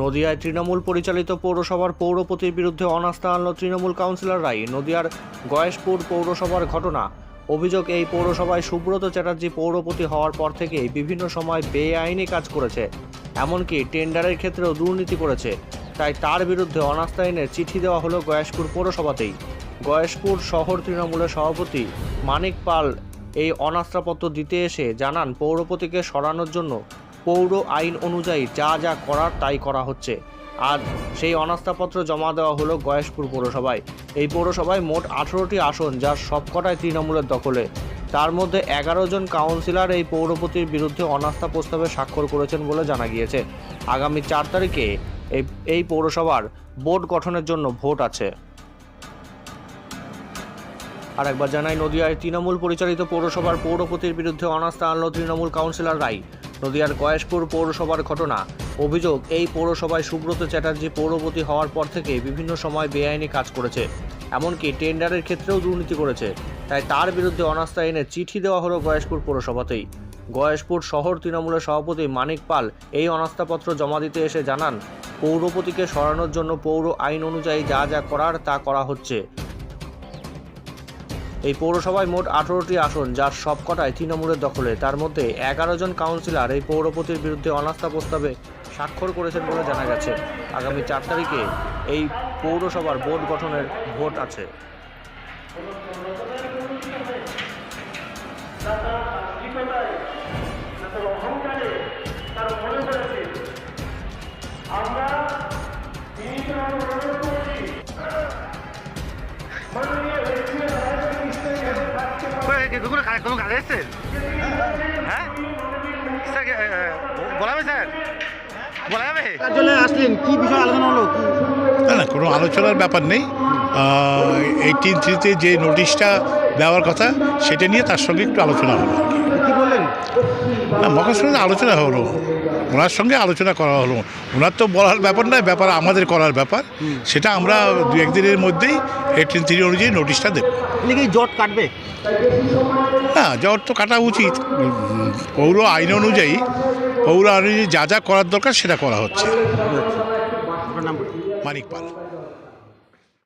নদিয়ায় তৃণমূল পরিচালিত পৌরসভার পৌরপতির বিরুদ্ধে অনাস্থা আনল তৃণমূল কাউন্সিলররাই নদিয়ার গয়েশপুর পৌরসভার ঘটনা। অভিযোগ, এই পৌরসভায় সুব্রত চ্যাটার্জি পৌরপতি হওয়ার পর থেকেই বিভিন্ন সময় বেআইনি কাজ করেছে। এমনকি টেন্ডারের ক্ষেত্রেও দুর্নীতি করেছে। তাই তার বিরুদ্ধে অনাস্থা এনে চিঠি দেওয়া হলো গয়েশপুর পৌরসভাতেই। গয়েশপুর শহর তৃণমূলের সভাপতি মানিক পাল এই অনাস্থাপত্র দিতে এসে জানান পৌরপতিকে সরানোর জন্য পৌর আইন অনুযায়ী যা যা করার তাই করা হচ্ছে। আর সেই অনাস্থাপত্র জমা দেওয়া হলো গয়েশপুর পৌরসভায়। এই পৌরসভায় মোট আঠেরোটি আসন, যার সবকটাই তৃণমূলের দখলে। তার মধ্যে এগারো জন কাউন্সিলর এই পৌরপতির বিরুদ্ধে অনাস্থা প্রস্তাবে স্বাক্ষর করেছেন বলে জানা গিয়েছে। আগামী চার তারিখে এই এই পৌরসভার বোর্ড গঠনের জন্য ভোট আছে। আর একবার জানাই, নদিয়ায় তৃণমূল পরিচালিত পৌরসভার পৌরপতির বিরুদ্ধে অনাস্থা আনল তৃণমূল কাউন্সিলর রাই নদিয়ার গয়েশপুর পৌরসভার ঘটনা। অভিযোগ, এই পৌরসভায় সুব্রত চ্যাটার্জি পৌরপতি হওয়ার পর থেকে বিভিন্ন সময় বেআইনি কাজ করেছে। এমনকি টেন্ডারের ক্ষেত্রেও দুর্নীতি করেছে। তাই তার বিরুদ্ধে অনাস্থা এনে চিঠি দেওয়া হলো গয়েশপুর পৌরসভাতেই। গয়েশপুর শহর তৃণমূলের সভাপতি মানিক পাল এই অনাস্থাপত্র জমা দিতে এসে জানান, পৌরপতিকে সরানোর জন্য পৌর আইন অনুযায়ী যা যা করার তা করা হচ্ছে। এই পৌরসভায় মোট আঠারোটি আসন যার সবকটাই তৃণমূলের দখলে। তার মধ্যে এগারো জন কাউন্সিলর এই পৌরপতির বিরুদ্ধে অনাস্থা প্রস্তাবে স্বাক্ষর করেছেন বলে জানা গেছে। আগামী চার তারিখে এই পৌরসভার বোর্ড গঠনের ভোট আছে। কই, কি কোনো কোনো কাজ এসছেন? হ্যাঁ? স্যার বলা যাবে স্যার? বলা যাবে কার্যালয়ে আসলেন? কি বিষয় আলোচনা হলো? না না কোনো আলোচনার ব্যাপার নেই। এইটিন থ্রিতে যে নোটিশটা দেওয়ার কথা সেটা নিয়ে তার সঙ্গে একটু আলোচনা হলো আর কি। না মকার সঙ্গে আলোচনা হলো। ওনার সঙ্গে আলোচনা করা হলো। ওনার তো বলার ব্যাপার নয় ব্যাপার আমাদের করার ব্যাপার। সেটা আমরা দু একদিনের মধ্যেই এইটিন থ্রি অনুযায়ী নোটিশটা দেবো। কি জট কাটবে? না জ্বর তো কাটা উচিত। পৌর আইন অনুযায়ী পৌর আইন অনুযায়ী যা যা করার দরকার সেটা করা হচ্ছে। আপনার মানিক পাল।